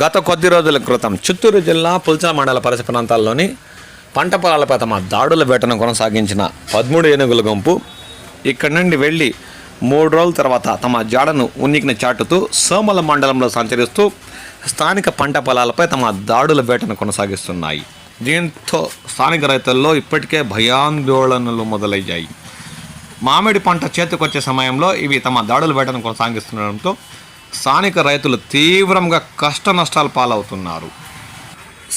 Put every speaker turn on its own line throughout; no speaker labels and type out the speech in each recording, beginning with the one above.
గత కొద్ది రోజుల క్రితం చిత్తూరు జిల్లా పుల్చల మండల పరిసర ప్రాంతాల్లోని పంట పొలాలపై తమ దాడుల వేటను కొనసాగించిన పదమూడు ఏనుగుల గుంపు ఇక్కడి నుండి వెళ్ళి మూడు రోజుల తర్వాత తమ జాడను ఉన్నికిని చాటుతూ సోమల మండలంలో సంచరిస్తూ స్థానిక పంట పొలాలపై తమ దాడుల వేటను కొనసాగిస్తున్నాయి. దీంతో స్థానిక రైతుల్లో ఇప్పటికే భయాందోళనలు మొదలయ్యాయి. మామిడి పంట చేతికొచ్చే సమయంలో ఇవి తమ దాడుల వేటను కొనసాగిస్తుండడంతో స్థానిక రైతులు తీవ్రంగా కష్ట నష్టాలు పాలవుతున్నారు.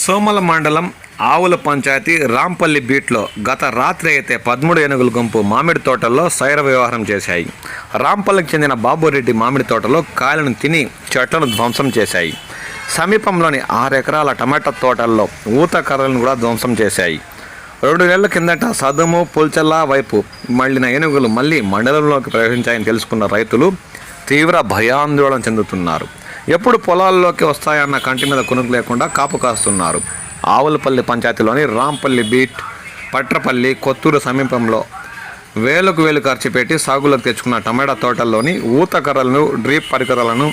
సోమల మండలం ఆవుల పంచాయతీ రాంపల్లి బీట్లో గత రాత్రి అయితే పదమూడు ఏనుగుల గుంపు మామిడి తోటల్లో సైర వ్యవహారం చేశాయి. రాంపల్లికి చెందిన బాబురెడ్డి మామిడి తోటలో కాయలను తిని చెట్లను ధ్వంసం చేశాయి. సమీపంలోని ఆరు ఎకరాల టమాటా తోటల్లో ఊత కర్రలను కూడా ధ్వంసం చేశాయి. రెండు నెలల కిందట సదుము పుల్చల్లా వైపు మళ్ళిన ఏనుగులు మళ్ళీ మండలంలోకి ప్రవేశించాయని తెలుసుకున్న రైతులు తీవ్ర భయాందోళన చెందుతున్నారు. ఎప్పుడు పొలాల్లోకి వస్తాయన్న కంటి మీద కొనుక్కు లేకుండా కాపు కాస్తున్నారు. ఆవులపల్లి పంచాయతీలోని రాంపల్లి బీట్ పట్రపల్లి కొత్తూరు సమీపంలో వేలకు వేలు ఖర్చు పెట్టి సాగులోకి తెచ్చుకున్న టమాటా తోటల్లోని ఊతకర్రలను డ్రీప్ పరికరాలను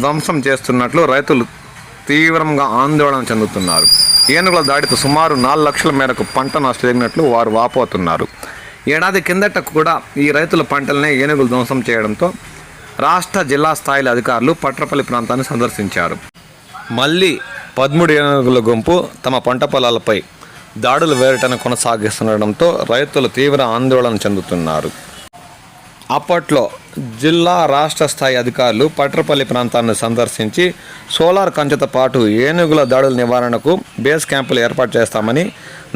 ధ్వంసం చేస్తున్నట్లు రైతులు తీవ్రంగా ఆందోళన చెందుతున్నారు. ఏనుగుల దాడితో సుమారు నాలుగు లక్షల మేరకు పంట నష్టం జరిగినట్లు వారు వాపోతున్నారు. ఏడాది కిందట కూడా ఈ రైతుల పంటలనే ఏనుగులు ధ్వంసం చేయడంతో రాష్ట్ర జిల్లా స్థాయిల అధికారులు పట్రపల్లి ప్రాంతాన్ని సందర్శించారు. మళ్ళీ పదమూడు ఏనుగుల గుంపు తమ పంట పొలాలపై దాడులు వేరటను కొనసాగిస్తుండడంతో రైతులు తీవ్ర ఆందోళన చెందుతున్నారు. అప్పట్లో జిల్లా రాష్ట్ర స్థాయి అధికారులు పట్రపల్లి ప్రాంతాన్ని సందర్శించి సోలార్ కంచెతో పాటు ఏనుగుల దాడుల నివారణకు బేస్ క్యాంపులు ఏర్పాటు చేస్తామని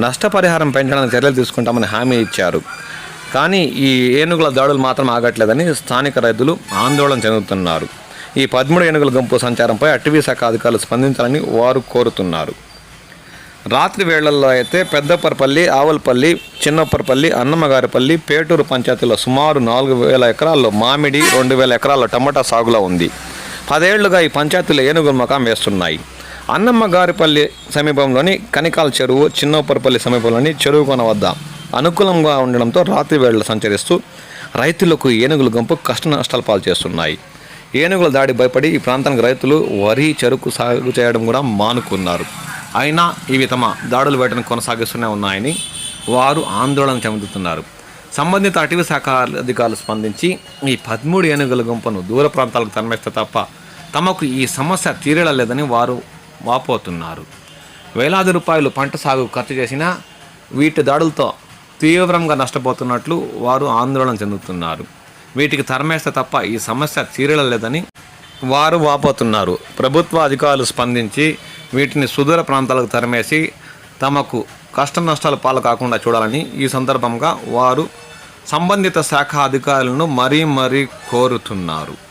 నష్టపరిహారం పెంచడానికి చర్యలు తీసుకుంటామని హామీ ఇచ్చారు. కానీ ఈ ఏనుగుల దాడులు మాత్రం ఆగట్లేదని స్థానిక రైతులు ఆందోళన చెందుతున్నారు. ఈ పదమూడు ఏనుగుల గుంపు సంచారంపై అటవీ శాఖ అధికారులు స్పందించాలని వారు కోరుతున్నారు. రాత్రి వేళల్లో అయితే పెద్దపరపల్లి ఆవలపల్లి చిన్నపరపల్లి అన్నమ్మగారిపల్లి పేటూరు పంచాయతీలో సుమారు నాలుగు వేల ఎకరాల్లో మామిడి రెండు వేల ఎకరాల టమాటా సాగులో ఉంది. పదేళ్ళుగా ఈ పంచాయతీలో ఏనుగుల మకాం వేస్తున్నాయి. అన్నమ్మగారిపల్లి సమీపంలోని కనికాల చెరువు చిన్నపరపల్లి సమీపంలోని చెరువు కొన వద్ద అనుకూలంగా ఉండడంతో రాత్రి వేళ సంచరిస్తూ రైతులకు ఏనుగుల గుంపు కష్ట నష్టాలు పాలు చేస్తున్నాయి. ఏనుగుల దాడి భయపడి ఈ ప్రాంతానికి రైతులు వరి చెరుకు సాగు చేయడం కూడా మానుకున్నారు. అయినా ఇవి తమ దాడులు వేటను కొనసాగిస్తూనే ఉన్నాయని వారు ఆందోళన చెందుతున్నారు. సంబంధిత అటవీ శాఖ అధికారులు స్పందించి ఈ పదమూడు ఏనుగుల గుంపును దూర ప్రాంతాలకు తరమేస్తే తప్ప తమకు ఈ సమస్య తీరలేదని వారు వాపోతున్నారు. వేలాది రూపాయలు పంట సాగు ఖర్చు చేసినా వీటి దాడులతో తీవ్రంగా నష్టపోతున్నట్లు వారు ఆందోళన చెందుతున్నారు. వీటికి తరమేస్తే తప్ప ఈ సమస్య తీరలేదని వారు వాపోతున్నారు. ప్రభుత్వ అధికారులు స్పందించి వీటిని సుదూర ప్రాంతాలకు తరిమేసి తమకు కష్ట నష్టాలు పాలు కాకుండా చూడాలని ఈ సందర్భంగా వారు సంబంధిత శాఖ అధికారులను మరీ మరీ కోరుతున్నారు.